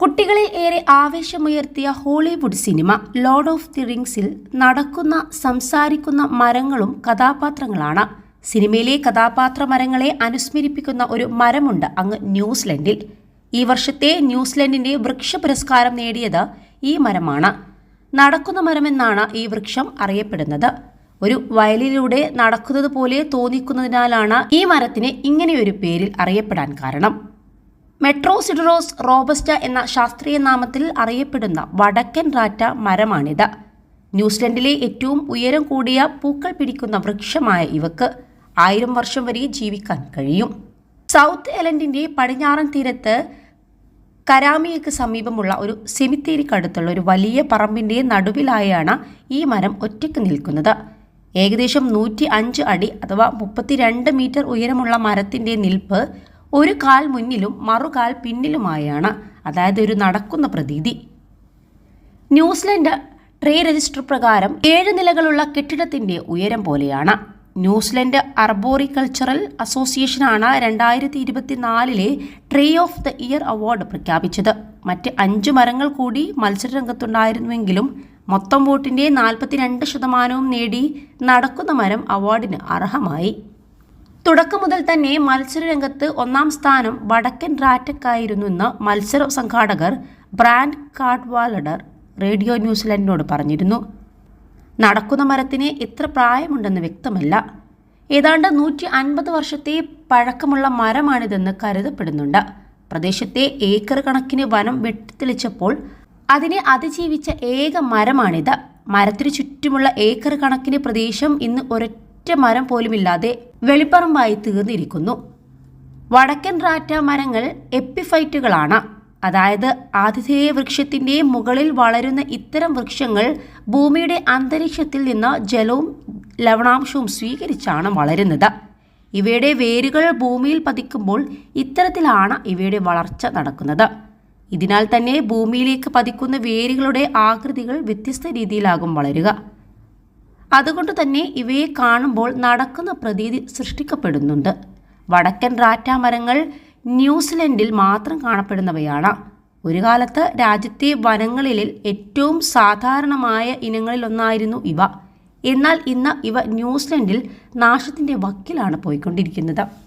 കുട്ടികളിൽ ഏറെ ആവേശമുയർത്തിയ Hollywood cinema Lord of the റിങ്സിൽ നടക്കുന്ന സംസാരിക്കുന്ന മരങ്ങളും കഥാപാത്രങ്ങളാണ്. സിനിമയിലെ കഥാപാത്ര മരങ്ങളെ അനുസ്മരിപ്പിക്കുന്ന ഒരു മരമുണ്ട് അങ്ങ് ന്യൂസിലൻഡിൽ. ഈ വർഷത്തെ ന്യൂസിലൻഡിന്റെ വൃക്ഷ പുരസ്കാരം നേടിയത് ഈ മരമാണ്. നടക്കുന്ന മരമെന്നാണ് ഈ വൃക്ഷം അറിയപ്പെടുന്നത്. ഒരു വയലിലൂടെ നടക്കുന്നത് പോലെ തോന്നിക്കുന്നതിനാലാണ് ഈ മരത്തിന് ഇങ്ങനെയൊരു പേരിൽ അറിയപ്പെടാൻ കാരണം. മെട്രോസിഡറോസ് റോബസ്റ്റ എന്ന ശാസ്ത്രീയ നാമത്തിൽ അറിയപ്പെടുന്ന വടക്കൻ റാറ്റ മരമാണിത്. ന്യൂസിലൻഡിലെ ഏറ്റവും ഉയരം കൂടിയ പൂക്കൾ പിടിക്കുന്ന വൃക്ഷമായ ഇവക്ക് ആയിരം വർഷം വരെ ജീവിക്കാൻ കഴിയും. സൗത്ത് എലൻഡിന്റെ പടിഞ്ഞാറൻ തീരത്ത് കരാമിയക്ക് സമീപമുള്ള ഒരു സെമിത്തേരിക്കടുത്തുള്ള ഒരു വലിയ പറമ്പിന്റെ നടുവിലായാണ് ഈ മരം ഒറ്റയ്ക്ക് നിൽക്കുന്നത്. ഏകദേശം നൂറ്റി അഞ്ച് അടി അഥവാ മുപ്പത്തിരണ്ട് മീറ്റർ ഉയരമുള്ള മരത്തിന്റെ നിൽപ്പ് ഒരു കാൽ മുന്നിലും മറുകാൽ പിന്നിലുമായാണ് അതായത് ഒരു നടക്കുന്ന പ്രതീതി. ന്യൂസിലൻഡ് ട്രേ രജിസ്റ്റർ പ്രകാരം ഏഴ് നിലകളുള്ള കെട്ടിടത്തിന്റെ ഉയരം പോലെയാണ്. ന്യൂസിലൻഡ് അർബോറിക്കൾച്ചറൽ അസോസിയേഷനാണ് രണ്ടായിരത്തി ഇരുപത്തിനാലിലെ tree of the year award പ്രഖ്യാപിച്ചത്. മറ്റ് അഞ്ച് മരങ്ങൾ കൂടി മത്സരരംഗത്തുണ്ടായിരുന്നുവെങ്കിലും മൊത്തം വോട്ടിന്റെ നാൽപ്പത്തിരണ്ട് ശതമാനവും നേടി നടക്കുന്ന മരം അവാർഡിന് അർഹമായി. തുടക്കം മുതൽ തന്നെ മത്സരരംഗത്ത് ഒന്നാം സ്ഥാനം വടക്കൻ റാറ്റക്കായിരുന്നുവെന്ന് മത്സര സംഘാടകർ ബ്രാൻഡ് കാഡ്വാലഡർ റേഡിയോ ന്യൂസിലൻഡിനോട് പറഞ്ഞിരുന്നു. നടക്കുന്ന മരത്തിന് എത്ര പ്രായമുണ്ടെന്ന് വ്യക്തമല്ല. ഏതാണ്ട് നൂറ്റി അൻപത് വർഷത്തെ പഴക്കമുള്ള മരമാണിതെന്ന് കരുതപ്പെടുന്നുണ്ട്. പ്രദേശത്തെ ഏക്കർ കണക്കിന് വനം വെട്ടിത്തെളിച്ചപ്പോൾ അതിനെ അതിജീവിച്ച ഏക മരമാണിത്. മരത്തിനു ചുറ്റുമുള്ള ഏക്കർ കണക്കിന് പ്രദേശം ഇന്ന് ഒരൊറ്റ മരം പോലുമില്ലാതെ വെളിപ്പറമ്പായി തീർന്നിരിക്കുന്നു. വടക്കൻ റാറ്റ മരങ്ങൾ എപ്പിഫൈറ്റുകളാണ്. അതായത് ആതിഥേയ വൃക്ഷത്തിന്റെ മുകളിൽ വളരുന്ന ഇത്തരം വൃക്ഷങ്ങൾ ഭൂമിയുടെ അന്തരീക്ഷത്തിൽ നിന്ന് ജലവും ലവണാംശവും സ്വീകരിച്ചാണ് വളരുന്നത്. ഇവയുടെ വേരുകൾ ഭൂമിയിൽ പതിക്കുമ്പോൾ ഇത്തരത്തിലാണ് ഇവയുടെ വളർച്ച നടക്കുന്നത്. ഇതിനാൽ തന്നെ ഭൂമിയിലേക്ക് പതിക്കുന്ന വേരുകളുടെ ആകൃതികൾ വ്യത്യസ്ത രീതിയിലാകും വളരുക. അതുകൊണ്ട് തന്നെ ഇവയെ കാണുമ്പോൾ നടക്കുന്ന പ്രതീതി സൃഷ്ടിക്കപ്പെടുന്നുണ്ട്. വടക്കൻ റാറ്റാമരങ്ങൾ ന്യൂസിലൻഡിൽ മാത്രം കാണപ്പെടുന്നവയാണ്. ഒരു കാലത്ത് രാജ്യത്തെ വനങ്ങളിൽ ഏറ്റവും സാധാരണമായ ഇനങ്ങളിലൊന്നായിരുന്നു ഇവ. എന്നാൽ ഇന്ന് ഇവ ന്യൂസിലൻഡിൽ നാശത്തിന്റെ വക്കിലാണ് പോയിക്കൊണ്ടിരിക്കുന്നത്.